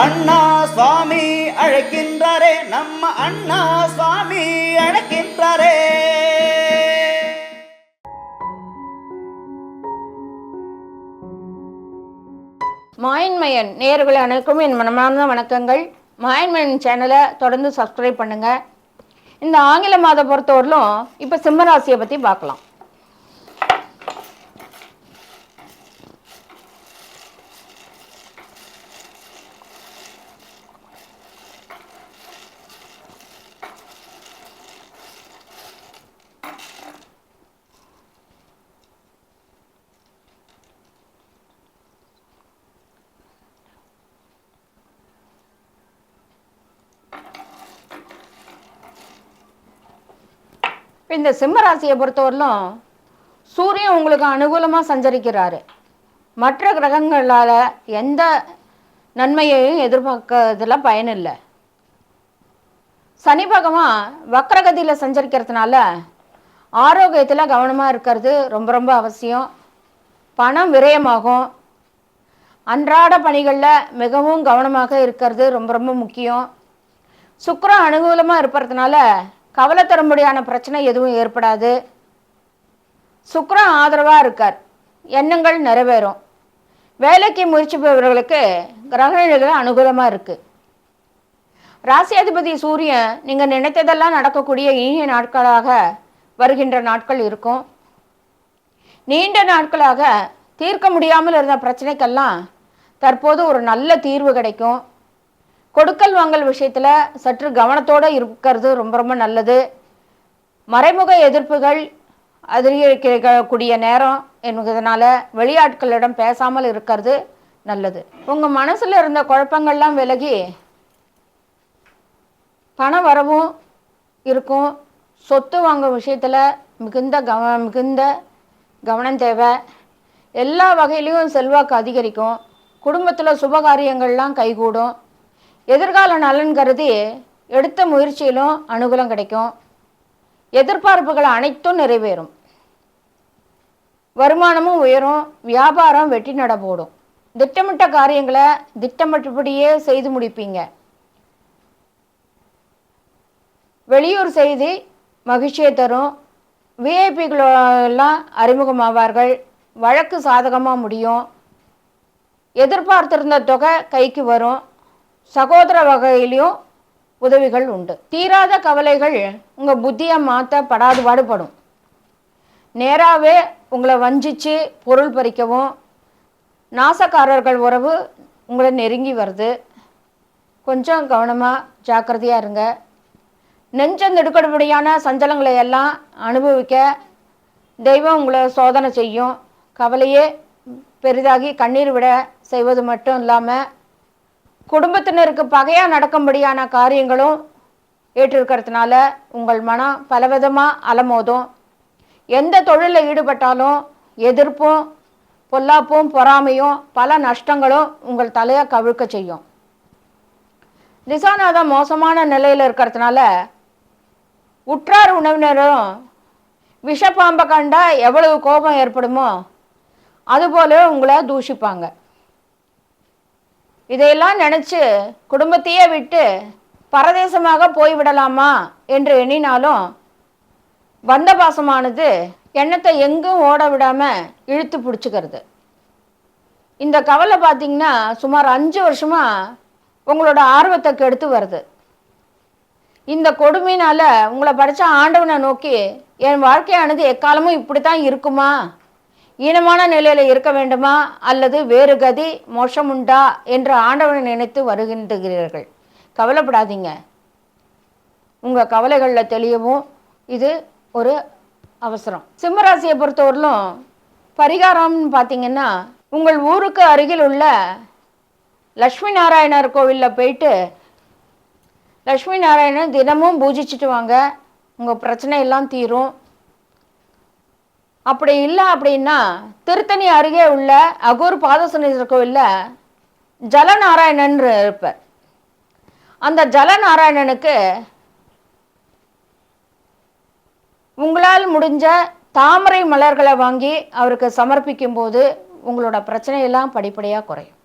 அண்ணா சுவாமி அழைக்கின்றாரே நம்ம அண்ணா சுவாமி அழைக்கின்றாரே. மாயன்மயன் நேர்களை அனைவருக்கும் என் மனமார்ந்த வணக்கங்கள். மாயன்மயன் சேனலை தொடர்ந்து சப்ஸ்கிரைப் பண்ணுங்கள் இந்த ஆங்கில மாதம் பொறுத்தவரையிலும் இப்போ சிம்மராசியை பற்றி பார்க்கலாம். இப்போ இந்த சிம்ம ராசியை பொறுத்தவரையிலும் சூரியன் உங்களுக்கு அனுகூலமாக சஞ்சரிக்கிறாரு. மற்ற கிரகங்களால் எந்த நன்மையையும் எதிர்பார்க்கறதுல பயனில்லை சனி பகவான் வக்கரகதியில் சஞ்சரிக்கிறதுனால ஆரோக்கியத்தில் கவனமாக இருக்கிறது ரொம்ப ரொம்ப அவசியம். பணம் விரயமாகும். அன்றாட பணிகளில் மிகவும் கவனமாக இருக்கிறது ரொம்ப ரொம்ப முக்கியம். சுக்கரம் அனுகூலமாக இருப்பதுனால கவலை தரும்படியான பிரச்சனை எதுவும் ஏற்படாது. சுக்கிரன் ஆதரவாக இருக்கார். எண்ணங்கள் நிறைவேறும். வேலைக்கு முயற்சிப்பவர்களுக்கு கிரகநிலைகள் அனுகூலமாக இருக்குது ராசியாதிபதி சூரியன் நீங்கள் நினைத்ததெல்லாம் நடக்கக்கூடிய இனிய நாட்களாக வருகின்ற நாட்கள் இருக்கும். நீண்ட நாட்களாக தீர்க்க முடியாமல் இருந்த பிரச்சனைக்கெல்லாம் தற்போது ஒரு நல்ல தீர்வு கிடைக்கும். கொடுக்கல் வாங்கல் விஷயத்தில் சற்று கவனத்தோடு இருக்கிறது ரொம்ப ரொம்ப நல்லது. மறைமுக எதிர்ப்புகள் அதிகரிக்கக்கூடிய நேரம் என்பதனால வெளியாட்களிடம் பேசாமல் இருக்கிறது நல்லது. உங்கள் மனசில் இருந்த குழப்பங்கள்லாம் விலகி பண வரவும் இருக்கும். சொத்து வாங்கும் விஷயத்தில் மிகுந்த கவ மிகுந்த கவனம் தேவை. எல்லா வகையிலையும் செல்வாக்கு அதிகரிக்கும். குடும்பத்தில் சுபகாரியங்கள்லாம் கைகூடும். எதிர்கால நலன் கருதி எடுத்த முயற்சியிலும் அனுகூலம் கிடைக்கும். எதிர்பார்ப்புகள் அனைத்தும் நிறைவேறும். வருமானமும் உயரும் வியாபாரம் வெற்றி நடபோடும் திட்டமிட்ட காரியங்களை திட்டமிட்டபடியே செய்து முடிப்பீங்க. வெளியூர் செய்தி மகிழ்ச்சியை தரும். விஐபிகளெல்லாம் அறிமுகமாவார்கள். வழக்கு சாதகமாக முடியும். எதிர்பார்த்திருந்த தொகை கைக்கு வரும். சகோதர வகையிலையும் உதவிகள் உண்டு. தீராத கவலைகள் உங்கள் புத்தியை மாற்ற படாது பாடுபடும். நேராகவே உங்களை வஞ்சித்து பொருள் பறிக்கவும் நாசக்காரர்கள் உறவு உங்களை நெருங்கி வருது. கொஞ்சம் கவனமாக ஜாக்கிரதையாக இருங்க. நெஞ்சந்தெடுக்கடிபடியான சஞ்சலங்களை எல்லாம் அனுபவிக்க தெய்வம் உங்களை சோதனை செய்யும். கவலையே பெரிதாகி கண்ணீர் விட செய்வது மட்டும் இல்லாமல் குடும்பத்தினருக்கு பகையாக நடக்கும்படியான காரியங்களும் ஏற்றிருக்கிறதுனால உங்கள் மனம் பலவிதமாக அலமோதும். எந்த தொழிலில் ஈடுபட்டாலும் எதிர்ப்பும் பொல்லாப்பும் பொறாமையும் பல நஷ்டங்களும் உங்கள் தலையை கவிழ்க்க செய்யும். திசாநாதம் மோசமான நிலையில் இருக்கிறதுனால உற்றார் உணவினரும் விஷப்பாம்பை கண்டா எவ்வளவு கோபம் ஏற்படுமோ அதுபோல உங்களை தூஷிப்பாங்க. இதையெல்லாம் நினச்சி குடும்பத்தையே விட்டு பரதேசமாக போய்விடலாமா என்று எண்ணினாலும் வந்த பாசமானது எண்ணத்தை எங்கும் ஓட விடாமல் இழுத்து பிடிச்சிக்கிறது. இந்த கவலை பார்த்தீங்கன்னா சுமார் அஞ்சு வருஷமாக உங்களோட ஆர்வத்தை கெடுத்து வருது. இந்த கொடுமையினால் உங்களை படித்த ஆண்டவனை நோக்கி என் வாழ்க்கையானது எக்காலமும் இப்படி தான் இருக்குமா? ஈனமான நிலையில் இருக்க வேண்டுமா? அல்லது வேறு கதி மோஷம் உண்டா என்று ஆண்டவனை நினைத்து வருகின்றீர்கள் கவலைப்படாதீங்க. உங்கள் கவலைகளில் தெளியவும் இது ஒரு அவசரம். சிம்மராசியை பொறுத்தவரையிலும் பரிகாரம்னு பார்த்தீங்கன்னா உங்கள் ஊருக்கு அருகில் உள்ள லக்ஷ்மி நாராயணர் கோவிலில் போயிட்டு லக்ஷ்மி நாராயணன் தினமும் பூஜிச்சுட்டு வாங்க. உங்கள் பிரச்சனையெல்லாம் தீரும். அப்படி இல்லை அப்படின்னா திருத்தணி அருகே உள்ள அகூர் பாதசனீஸ்வரர் கோவிலில் ஜலநாராயணன் இருப்பார். அந்த ஜலநாராயணனுக்கு உங்களால் முடிஞ்ச தாமரை மலர்களை வாங்கி அவருக்கு சமர்ப்பிக்கும் போது உங்களோட பிரச்சனையெல்லாம் படிப்படியாக குறையும்.